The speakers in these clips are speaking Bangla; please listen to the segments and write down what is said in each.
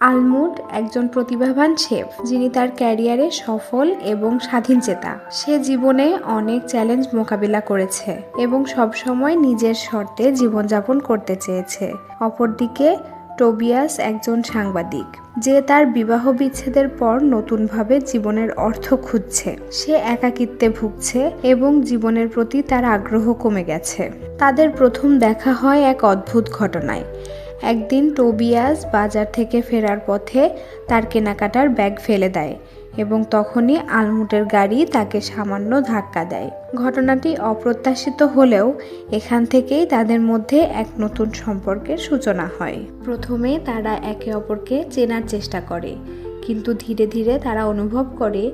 আলমুট একজন প্রতিভাবান শেফ, যিনি তার ক্যারিয়ারে সফল এবং স্বাধীনচেতা সে জীবনে অনেক চ্যালেঞ্জ মোকাবিলা করেছে এবং সবসময় নিজের শর্তে জীবনযাপন করতে চেয়েছে। অপরদিকে, টোবিয়াস একজন সাংবাদিক, যে তার বিবাহ বিচ্ছেদের পর নতুনভাবে জীবনের অর্থ খুঁজছে। সে একাকিত্বে ভুগছে এবং জীবনের প্রতি তার আগ্রহ কমে গেছে। তাদের প্রথম দেখা হয় এক অদ্ভুত ঘটনায়। একদিন টোবিয়াস বাজার থেকে ফেরার পথে তার কেনাকাটার ব্যাগ ফেলে দেয় এবং তখনই আলমুটের গাড়ি তাকে সামান্য ধাক্কা দেয়। ঘটনাটি অপ্রত্যাশিত হলেও এখান থেকেই তাদের মধ্যে এক নতুন সম্পর্কের সূচনা হয়। প্রথমে তারা একে অপরকে চেনার চেষ্টা করে, কিন্তু ধীরে ধীরে তারা অনুভব করে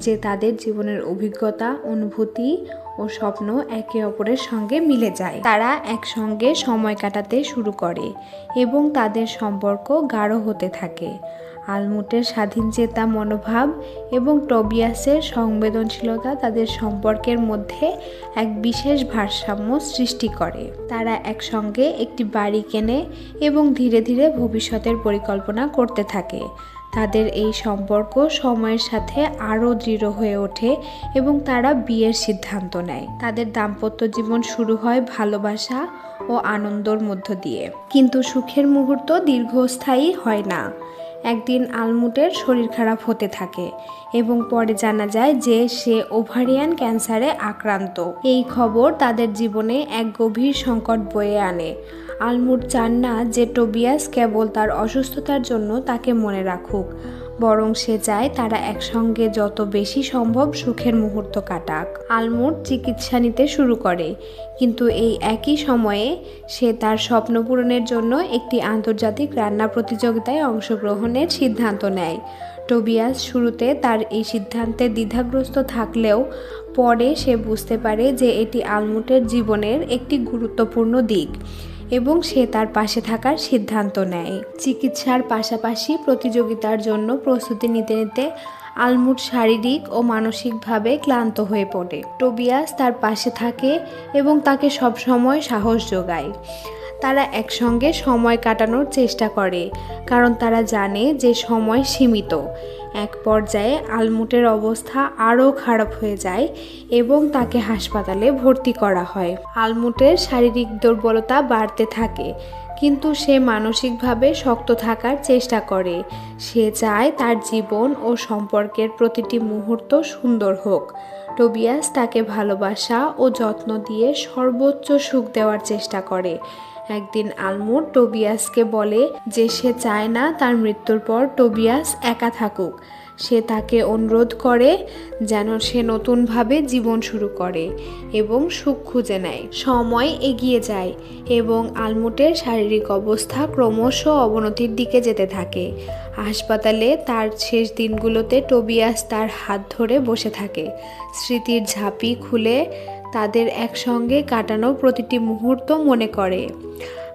যে তাদের জীবনের অভিজ্ঞতা, অনুভূতি ও স্বপ্ন একে অপরের সঙ্গে মিলে যায়। তারা একসঙ্গে সময় কাটাতে শুরু করে এবং তাদের সম্পর্ক গাঢ় হতে থাকে। আলমুটের স্বাধীনচেতা মনোভাব এবং টবিয়াসের সংবেদনশীলতা তাদের সম্পর্কের মধ্যে এক বিশেষ ভারসাম্য সৃষ্টি করে। তারা একসঙ্গে একটি বাড়ি কেনে এবং ধীরে ধীরে ভবিষ্যতের পরিকল্পনা করতে থাকে। তাদের এই সম্পর্ক সময়ের সাথে আরও দৃঢ় হয়ে ওঠে এবং তারা বিয়ের সিদ্ধান্ত নেয়। তাদের দাম্পত্য জীবন শুরু হয় ভালোবাসা ও আনন্দর মধ্য দিয়ে। কিন্তু সুখের মুহূর্ত দীর্ঘস্থায়ী হয় না। একদিন আলমুটের শরীর খারাপ হতে থাকে এবং পরে জানা যায় যে সে ওভারিয়ান ক্যান্সারে আক্রান্ত। এই খবর তাদের জীবনে এক গভীর সংকট বয়ে আনে। আলমুট চান না যে টোবিয়াস কেবল তার অসুস্থতার জন্য তাকে মনে রাখুক। বরং সে চায় তারা একসঙ্গে যত বেশি সম্ভব সুখের মুহূর্ত কাটাক। আলমুট চিকিৎসা নিতে শুরু করে, কিন্তু এই একই সময়ে সে তার স্বপ্ন পূরণের জন্য একটি আন্তর্জাতিক রান্না প্রতিযোগিতায় অংশগ্রহণের সিদ্ধান্ত নেয়। টোবিয়াস শুরুতে তার এই সিদ্ধান্তে দ্বিধাগ্রস্ত থাকলেও পরে সে বুঝতে পারে যে এটি আলমুটের জীবনের একটি গুরুত্বপূর্ণ দিক। এবং সে তার পাশে থাকার সিদ্ধান্ত নেয়। চিকিৎসার পাশাপাশি প্রতিযোগিতার জন্য প্রস্তুতি নিতে নিতে আলমুট শারীরিক ও মানসিকভাবে ক্লান্ত হয়ে পড়ে। টোবিয়াস তার পাশে থাকে এবং তাকে সবসময় সাহস যোগায়। তারা একসঙ্গে সময় কাটানোর চেষ্টা করে, কারণ তারা জানে যে সময় সীমিত। এক পর্যায়ে আলমুটের অবস্থা আরও খারাপ হয়ে যায় এবং তাকে হাসপাতালে ভর্তি করা হয়। আলমুটের শারীরিক দুর্বলতা বাড়তে থাকে কিন্তু সে মানসিকভাবে শক্ত থাকার চেষ্টা করে। সে চায় তার জীবন ও সম্পর্কের প্রতিটি মুহূর্ত সুন্দর হোক। টোবিয়াস তাকে ভালোবাসা ও যত্ন দিয়ে সর্বোচ্চ সুখ দেওয়ার চেষ্টা করে। একদিন আলমুর টোবিয়াসকে বলে যে সে চায় না তার মৃত্যুর পর টোবিয়াস একা থাকুক। সে তাকে অনুরোধ করে যেন সে নতুনভাবে জীবন শুরু করে এবং সুখ খুঁজে নেয়। সময় এগিয়ে যায় এবং আলমুটের শারীরিক অবস্থা ক্রমশ অবনতির দিকে যেতে থাকে। হাসপাতালে তার শেষ দিনগুলোতে টোবিয়াস তার হাত ধরে বসে থাকে। স্মৃতির ঝাঁপি খুলে তাদের একসঙ্গে কাটানো প্রতিটি মুহূর্ত মনে করে।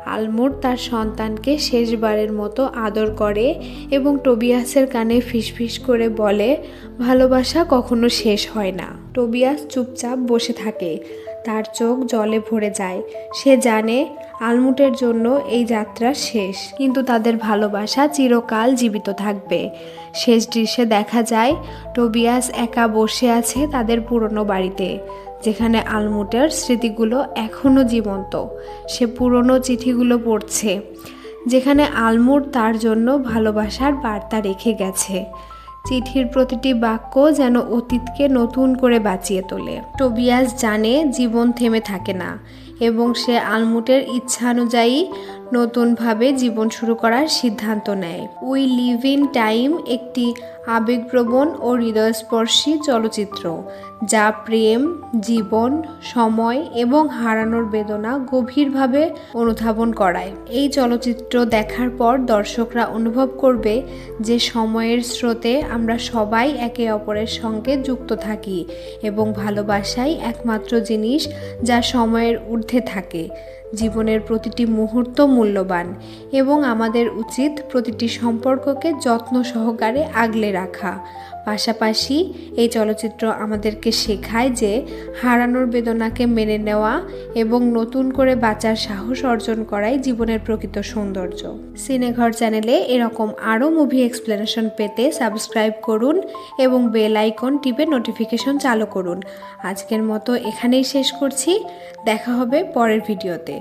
আলমুর তার সন্তানকে শেষবারের মতো আদর করে এবং টোবিয়াসের কানে ফিসফিস করে বলে, ভালোবাসা কখনো শেষ হয় না। টোবিয়াস চুপচাপ বসে থাকে। তার চোখ জলে ভরে যায়। সে জানে আলমুটের জন্য এই যাত্রা শেষ, কিন্তু তাদের ভালোবাসা চিরকাল জীবিত থাকবে। শেষ দৃশ্যে দেখা যায়, টোবিয়াস একা বসে আছে তাদের পুরনো বাড়িতে। যেখানে আলমুটের স্মৃতিগুলো এখনও জীবন্ত, সে পুরনো চিঠিগুলো পড়ছে, যেখানে আলমুর তার জন্য ভালোবাসার বার্তা রেখে গেছে। চিঠির প্রতিটি বাক্য যেন অতীতকে নতুন করে বাঁচিয়ে তোলে। টোবিয়াস জানে জীবন থেমে থাকে না এবং সে আলমুটের ইচ্ছানুযায়ী নতুনভাবে জীবন শুরু করার সিদ্ধান্ত নেয়। উই লিভ ইন টাইম একটি আবেগপ্রবণ ও হৃদয়স্পর্শী চলচ্চিত্র, যা প্রেম, জীবন, সময় এবং হারানোর বেদনা গভীরভাবে অনুধাবন করায়। এই চলচ্চিত্র দেখার পর দর্শকরা অনুভব করবে যে সময়ের স্রোতে আমরা সবাই একে অপরের সঙ্গে যুক্ত থাকি এবং ভালোবাসাই একমাত্র জিনিস যা সময়ের ঊর্ধ্বে থাকে। জীবনের প্রতিটি মুহূর্ত মূল্যবান এবং আমাদের উচিত প্রতিটি সম্পর্ককে যত্ন সহকারে আগলে রাখা। পাশাপাশি এই চলচ্চিত্র আমাদেরকে শেখায় যে হারানোর বেদনাকে মেনে নেওয়া এবং নতুন করে বাঁচার সাহস অর্জন করাই জীবনের প্রকৃত সৌন্দর্য। সিনেঘর চ্যানেলে এরকম আরও মুভি এক্সপ্লেনেশন পেতে সাবস্ক্রাইব করুন এবং বেল আইকন টিপে নোটিফিকেশন চালু করুন। আজকের মতো এখানেই শেষ করছি। দেখা হবে পরের ভিডিওতে